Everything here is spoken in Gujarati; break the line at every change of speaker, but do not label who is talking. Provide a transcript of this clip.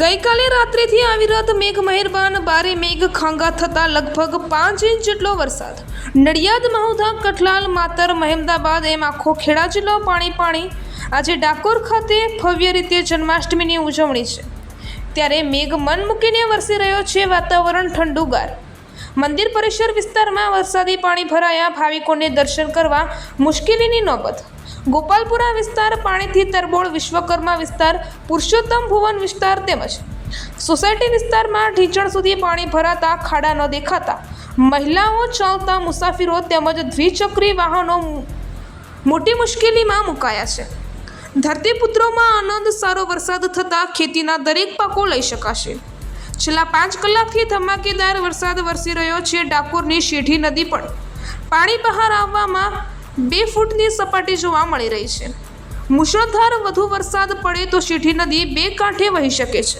ગઈકાલે રાત્રિથી અવિરત મેઘ મહેરબાન બારે મેઘ ખાંગા થતાં લગભગ પાંચ ઇંચ જેટલો વરસાદ. નડિયાદ મહુધા કઠલાલ, માતર, મહેમદાબાદ એમ આખો ખેડા જિલ્લો પાણી પાણી. આજે ડાકોર ખાતે ભવ્ય રીતે જન્માષ્ટમીની ઉજવણી છે. ત્યારે મેઘ મન મૂકીને વરસી રહ્યો છે વાતાવરણ ઠંડુગાર. મંદિર પરિસર વિસ્તારમાં વરસાદી પાણી ભરાયા, ભાવિકોને દર્શન કરવા મુશ્કેલીની નોબત. ગોપાલપુરા વિસ્તાર, પાણીથી તરબોળ વિશ્વકર્મા વિસ્તાર, પુરુષોત્તમ ભુવન વિસ્તાર તેમજ સોસાયટી વિસ્તારમાં ઢીચણ સુધી પાણી ભરાતા ખાડા ન દેખાતા મહિલાઓ ચાલતા મુસાફરો તેમજ દ્વિચક્રી વાહનો મોટી મુશ્કેલીમાં મુકાયા છે. ધરતીપુત્રોમાં આનંદ, સારો વરસાદ થતાં ખેતીના દરેક પાકો લઈ શકાશે. છેલ્લા પાંચ કલાકથી ધમાકેદાર વરસાદ વરસી રહ્યો છે ડાકોરની શેઠી નદી પણ. પાણી બહાર આવવામાં બે ફૂટની સપાટી જોવા મળી રહી છે. મુશળધાર વધુ વરસાદ પડે તો શેઠી નદી બે કાંઠે વહી શકે છે.